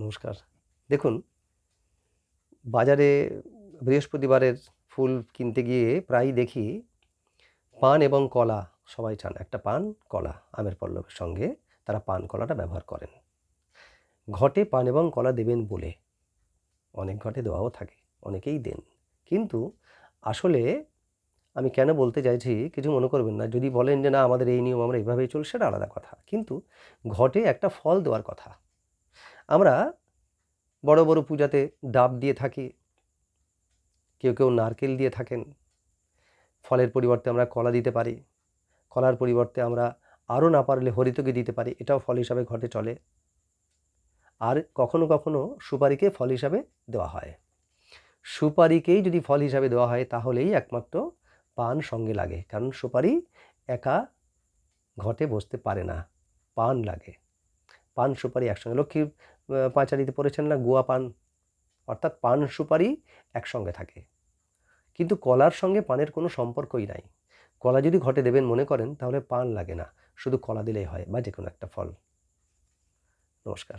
নমস্কার। দেখুন, বাজারে বৃহস্পতিবারের ফুল কিনতে গিয়ে প্রায়ই দেখি পান এবং কলা সবাই চান। একটা পান, কলা, আমের পল্লবের সঙ্গে তারা পান কলাটা ব্যবহার করেন। ঘটে পান এবং কলা দেবেন বলে। অনেক ঘটে দেওয়াও থাকে, অনেকেই দেন। কিন্তু আসলে আমি কেন বলতে চাইছি, কিছু মনে করবেন না। যদি বলেন যে, না, আমাদের এই নিয়ম আমরা এইভাবেই চল সেটা আলাদা কথা। কিন্তু ঘটে একটা ফল দেওয়ার কথা। আমরা বড় বড় পূজাতে ডাব দিয়ে থাকি, কেউ কেউ নারকেল দিয়ে থাকেন। ফলের পরিবর্তে আমরা কলা দিতে পারি, কলার পরিবর্তে আমরা আরও না পারলে হরিতকে দিতে পারি, এটাও ফল হিসাবে ঘটে চলে। আর কখনো কখনো সুপারিকে ফল হিসাবে দেওয়া হয়। সুপারিকেই যদি ফল হিসাবে দেওয়া হয়, তাহলেই একমাত্র পান সঙ্গে লাগে। কারণ সুপারি একা ঘটে বসতে পারে না, পান লাগে। পান সুপারি একসঙ্গে। লক্ষ্মী পাঁচালিতে পড়েছেন না, গুয়া পান, অর্থাৎ পান সুপারি একসঙ্গে থাকে। কিন্তু কলার সঙ্গে পানের কোনো সম্পর্কই নাই। কলা যদি ঘটে দেবেন মনে করেন, তাহলে পান লাগে না। শুধু কলা দিলেই হয়, বা যে কোনো একটা ফল। নমস্কার।